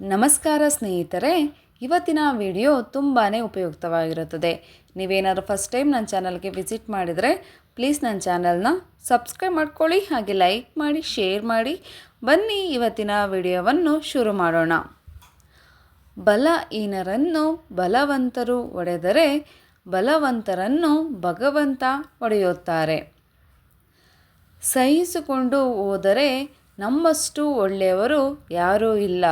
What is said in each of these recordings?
ನಮಸ್ಕಾರ ಸ್ನೇಹಿತರೆ, ಇವತ್ತಿನ ವಿಡಿಯೋ ತುಂಬಾ ಉಪಯುಕ್ತವಾಗಿರುತ್ತದೆ. ನೀವೇನಾದರೂ ಫಸ್ಟ್ ಟೈಮ್ ನನ್ನ ಚಾನಲ್ಗೆ ವಿಸಿಟ್ ಮಾಡಿದರೆ ಪ್ಲೀಸ್ ನನ್ನ ಚಾನಲ್ನ ಸಬ್ಸ್ಕ್ರೈಬ್ ಮಾಡ್ಕೊಳ್ಳಿ, ಹಾಗೆ ಲೈಕ್ ಮಾಡಿ ಶೇರ್ ಮಾಡಿ. ಬನ್ನಿ ಇವತ್ತಿನ ವಿಡಿಯೋವನ್ನು ಶುರು ಮಾಡೋಣ. ಬಲ ಈನರನ್ನು ಬಲವಂತರು ಒಡೆದರೆ, ಬಲವಂತರನ್ನು ಭಗವಂತ ಒಡೆಯುತ್ತಾರೆ. ಸಹಿಸಿಕೊಂಡು ಹೋದರೆ ನಮ್ಮಷ್ಟು ಒಳ್ಳೆಯವರು ಯಾರೂ ಇಲ್ಲ.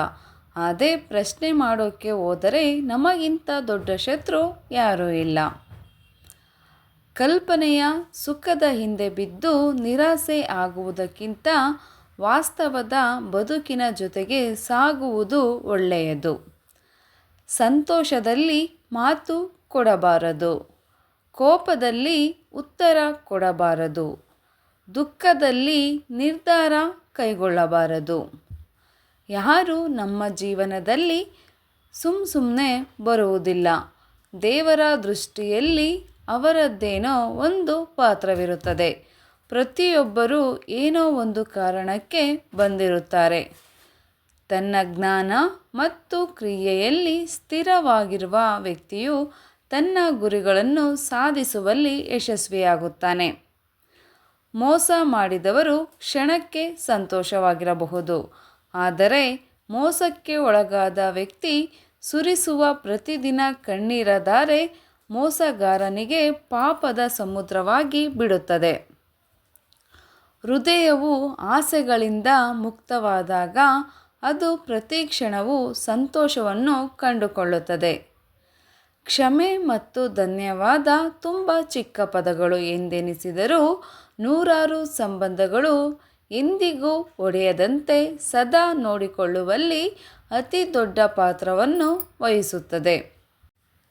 ಅದೇ ಪ್ರಶ್ನೆ ಮಾಡೋಕ್ಕೆ ಹೋದರೆ ನಮಗಿಂತ ದೊಡ್ಡ ಶತ್ರು ಯಾರೂ ಇಲ್ಲ. ಕಲ್ಪನೆಯ ಸುಖದ ಹಿಂದೆ ಬಿದ್ದು ನಿರಾಸೆ ಆಗುವುದಕ್ಕಿಂತ ವಾಸ್ತವದ ಬದುಕಿನ ಜೊತೆಗೆ ಸಾಗುವುದು ಒಳ್ಳೆಯದು. ಸಂತೋಷದಲ್ಲಿ ಮಾತು ಕೊಡಬಾರದು. ಕೋಪದಲ್ಲಿ ಉತ್ತರ ಕೊಡಬಾರದು. ದುಃಖದಲ್ಲಿ ನಿರ್ಧಾರ ಕೈಗೊಳ್ಳಬಾರದು. ಯಾರು ನಮ್ಮ ಜೀವನದಲ್ಲಿ ಸುಮ್ ಸುಮ್ಮನೆ ಬರುವುದಿಲ್ಲ. ದೇವರ ದೃಷ್ಟಿಯಲ್ಲಿ ಅವರದ್ದೇನೋ ಒಂದು ಪಾತ್ರವಿರುತ್ತದೆ. ಪ್ರತಿಯೊಬ್ಬರೂ ಏನೋ ಒಂದು ಕಾರಣಕ್ಕೆ ಬಂದಿರುತ್ತಾರೆ. ತನ್ನ ಜ್ಞಾನ ಮತ್ತು ಕ್ರಿಯೆಯಲ್ಲಿ ಸ್ಥಿರವಾಗಿರುವ ವ್ಯಕ್ತಿಯು ತನ್ನ ಗುರಿಗಳನ್ನು ಸಾಧಿಸುವಲ್ಲಿ ಯಶಸ್ವಿಯಾಗುತ್ತಾನೆ. ಮೋಸ ಮಾಡಿದವರು ಕ್ಷಣಕ್ಕೆ ಸಂತೋಷವಾಗಿರಬಹುದು. ಆದರೆ ಮೋಸಕ್ಕೆ ಒಳಗಾದ ವ್ಯಕ್ತಿ ಸುರಿಸುವ ಪ್ರತಿದಿನ ಕಣ್ಣೀರ ಧಾರೆ ಮೋಸಗಾರನಿಗೆ ಪಾಪದ ಸಮುದ್ರವಾಗಿ ಬಿಡುತ್ತದೆ. ಹೃದಯವು ಆಸೆಗಳಿಂದ ಮುಕ್ತವಾದಾಗ ಅದು ಪ್ರತಿ ಕ್ಷಣವು ಸಂತೋಷವನ್ನು ಕಂಡುಕೊಳ್ಳುತ್ತದೆ. ಕ್ಷಮೆ ಮತ್ತು ಧನ್ಯವಾದ ತುಂಬ ಚಿಕ್ಕ ಪದಗಳು ಎಂದೆನಿಸಿದರೂ ನೂರಾರು ಸಂಬಂಧಗಳು ಎಂದಿಗೂ ಒಡೆಯದಂತೆ ಸದಾ ನೋಡಿಕೊಳ್ಳುವಲ್ಲಿ ಅತಿ ದೊಡ್ಡ ಪಾತ್ರವನ್ನು ವಹಿಸುತ್ತದೆ.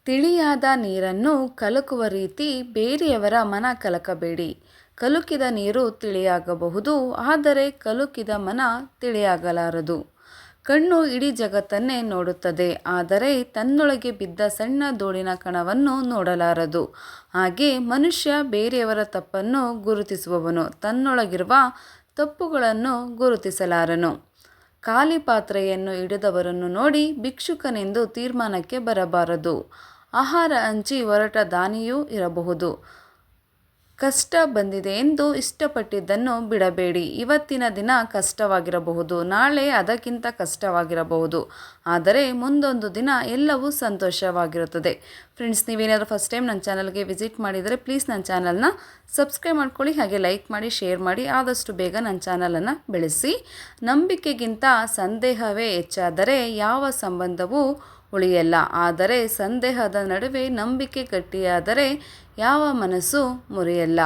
ತಿಳಿಯಾದ ನೀರನ್ನು ಕಲಕುವ ರೀತಿ ಬೇರೆಯವರ ಮನ ಕಲಕಬೇಡಿ. ಕಲುಕಿದ ನೀರು ತಿಳಿಯಾಗಬಹುದು, ಆದರೆ ಕಲುಕಿದ ಮನ ತಿಳಿಯಾಗಲಾರದು. ಕಣ್ಣು ಇಡೀ ಜಗತ್ತನ್ನೇ ನೋಡುತ್ತದೆ, ಆದರೆ ತನ್ನೊಳಗೆ ಬಿದ್ದ ಸಣ್ಣ ಧೂಳಿನ ಕಣವನ್ನು ನೋಡಲಾರದು. ಹಾಗೆ ಮನುಷ್ಯ ಬೇರೆಯವರ ತಪ್ಪನ್ನು ಗುರುತಿಸುವವನು, ತನ್ನೊಳಗಿರುವ ತಪ್ಪುಗಳನ್ನು ಗುರುತಿಸಲಾರನು. ಖಾಲಿ ಪಾತ್ರೆಯನ್ನು ಹಿಡಿದವರನ್ನು ನೋಡಿ ಭಿಕ್ಷುಕನೆಂದು ತೀರ್ಮಾನಕ್ಕೆ ಬರಬಾರದು. ಆಹಾರ ಹಂಚಿ ಹೊರಟ ದಾನಿಯೂ ಇರಬಹುದು. ಕಷ್ಟ ಬಂದಿದೆ ಎಂದು ಇಷ್ಟಪಟ್ಟಿದ್ದನ್ನು ಬಿಡಬೇಡಿ. ಇವತ್ತಿನ ದಿನ ಕಷ್ಟವಾಗಿರಬಹುದು, ನಾಳೆ ಅದಕ್ಕಿಂತ ಕಷ್ಟವಾಗಿರಬಹುದು. ಆದರೆ ಮುಂದೊಂದು ದಿನ ಎಲ್ಲವೂ ಸಂತೋಷವಾಗಿರುತ್ತದೆ. ಫ್ರೆಂಡ್ಸ್ ನೀವೇನಾದರೂ ಫಸ್ಟ್ ಟೈಮ್ ನನ್ನ ಚಾನಲ್ಗೆ ವಿಸಿಟ್ ಮಾಡಿದರೆ ಪ್ಲೀಸ್ ನನ್ನ ಚಾನಲ್ನ ಸಬ್ಸ್ಕ್ರೈಬ್ ಮಾಡ್ಕೊಳ್ಳಿ, ಹಾಗೆ ಲೈಕ್ ಮಾಡಿ ಶೇರ್ ಮಾಡಿ, ಆದಷ್ಟು ಬೇಗ ನನ್ನ ಚಾನಲನ್ನು ಬೆಳೆಸಿ. ನಂಬಿಕೆಗಿಂತ ಸಂದೇಹವೇ ಹೆಚ್ಚಾದರೆ ಯಾವ ಸಂಬಂಧವೂ ಉಳಿಯಲ್ಲ. ಆದರೆ ಸಂದೇಹದ ನಡುವೆ ನಂಬಿಕೆ ಗಟ್ಟಿಯಾದರೆ ಯಾವ ಮನಸ್ಸು ಮುರಿಯಲ್ಲ.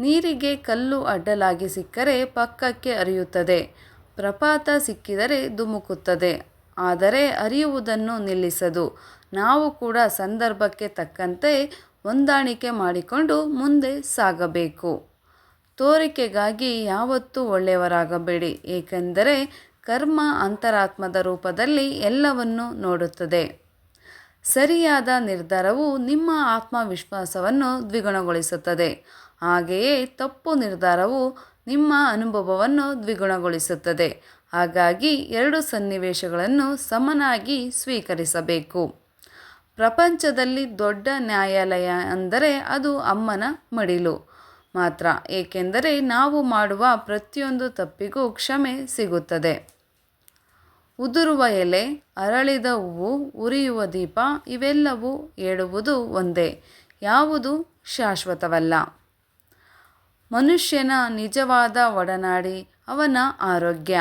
ನೀರಿಗೆ ಕಲ್ಲು ಅಡ್ಡಲಾಗಿ ಸಿಕ್ಕರೆ ಪಕ್ಕಕ್ಕೆ ಅರಿಯುತ್ತದೆ. ಪ್ರಪಾತ ಸಿಕ್ಕಿದರೆ ಧುಮುಕುತ್ತದೆ. ಆದರೆ ಅರಿಯುವುದನ್ನು ನಿಲ್ಲಿಸದು. ನಾವು ಕೂಡ ಸಂದರ್ಭಕ್ಕೆ ತಕ್ಕಂತೆ ಹೊಂದಾಣಿಕೆ ಮಾಡಿಕೊಂಡು ಮುಂದೆ ಸಾಗಬೇಕು. ತೋರಿಕೆಗಾಗಿ ಯಾವತ್ತೂ ಒಳ್ಳೆಯವರಾಗಬೇಡಿ. ಏಕೆಂದರೆ ಕರ್ಮ ಅಂತರಾತ್ಮದ ರೂಪದಲ್ಲಿ ಎಲ್ಲವನ್ನು ನೋಡುತ್ತದೆ. ಸರಿಯಾದ ನಿರ್ಧಾರವು ನಿಮ್ಮ ಆತ್ಮವಿಶ್ವಾಸವನ್ನು ದ್ವಿಗುಣಗೊಳಿಸುತ್ತದೆ. ಹಾಗೆಯೇ ತಪ್ಪು ನಿರ್ಧಾರವು ನಿಮ್ಮ ಅನುಭವವನ್ನು ದ್ವಿಗುಣಗೊಳಿಸುತ್ತದೆ. ಹಾಗಾಗಿ ಎರಡು ಸನ್ನಿವೇಶಗಳನ್ನು ಸಮನಾಗಿ ಸ್ವೀಕರಿಸಬೇಕು. ಪ್ರಪಂಚದಲ್ಲಿ ದೊಡ್ಡ ನ್ಯಾಯಾಲಯ ಅಂದರೆ ಅದು ಅಮ್ಮನ ಮಡಿಲು. ಮಾತ್ರ ಏಕೆಂದರೆ ನಾವು ಮಾಡುವ ಪ್ರತಿಯೊಂದು ತಪ್ಪಿಗೂ ಕ್ಷಮೆ ಸಿಗುತ್ತದೆ. ಉದುರುವ ಎಲೆ ಅರಳಿದ ಹೂವು ಉರಿಯುವ ದೀಪ, ಇವೆಲ್ಲವೂ ಹೇಳುವುದು ಒಂದೇ, ಯಾವುದು ಶಾಶ್ವತವಲ್ಲ. ಮನುಷ್ಯನ ನಿಜವಾದ ಒಡನಾಡಿ ಅವನ ಆರೋಗ್ಯ.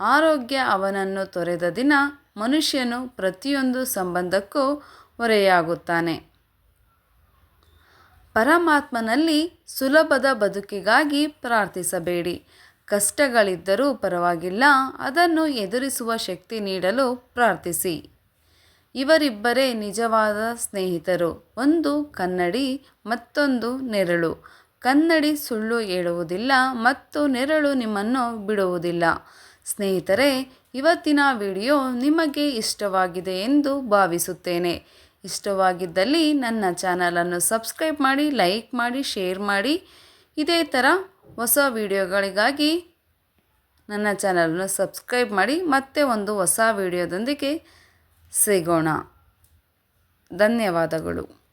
ಆರೋಗ್ಯ ಅವನನ್ನು ತೊರೆದ ದಿನ ಮನುಷ್ಯನು ಪ್ರತಿಯೊಂದು ಸಂಬಂಧಕ್ಕೂ ಹೊರೆಯಾಗುತ್ತಾನೆ ಪರಮಾತ್ಮನಲ್ಲಿ ಸುಲಭದ ಬದುಕಿಗಾಗಿ ಪ್ರಾರ್ಥಿಸಬೇಡಿ. ಕಷ್ಟಗಳಿದ್ದರೂ ಪರವಾಗಿಲ್ಲ, ಅದನ್ನು ಎದುರಿಸುವ ಶಕ್ತಿ ನೀಡಲು ಪ್ರಾರ್ಥಿಸಿ. ಇವರಿಬ್ಬರೇ ನಿಜವಾದ ಸ್ನೇಹಿತರು. ಒಂದು ಕನ್ನಡಿ, ಮತ್ತೊಂದು ನೆರಳು. ಕನ್ನಡಿ ಸುಳ್ಳು ಹೇಳುವುದಿಲ್ಲ, ಮತ್ತು ನೆರಳು ನಿಮ್ಮನ್ನು ಬಿಡುವುದಿಲ್ಲ. ಸ್ನೇಹಿತರೆ, ಇವತ್ತಿನ ವಿಡಿಯೋ ನಿಮಗೆ ಇಷ್ಟವಾಗಿದೆ ಎಂದು ಭಾವಿಸುತ್ತೇನೆ. ಇಷ್ಟವಾಗಿದ್ದಲ್ಲಿ ನನ್ನ ಚಾನಲನ್ನು ಸಬ್ಸ್ಕ್ರೈಬ್ ಮಾಡಿ, ಲೈಕ್ ಮಾಡಿ, ಶೇರ್ ಮಾಡಿ. ಇದೇ ಥರ ಹೊಸ ವಿಡಿಯೋಗಳಿಗಾಗಿ ನನ್ನ ಚಾನಲನ್ನು ಸಬ್ಸ್ಕ್ರೈಬ್ ಮಾಡಿ ಮತ್ತೆ ಒಂದು ಹೊಸ ವಿಡಿಯೋದೊಂದಿಗೆ ಸಿಗೋಣ. ಧನ್ಯವಾದಗಳು.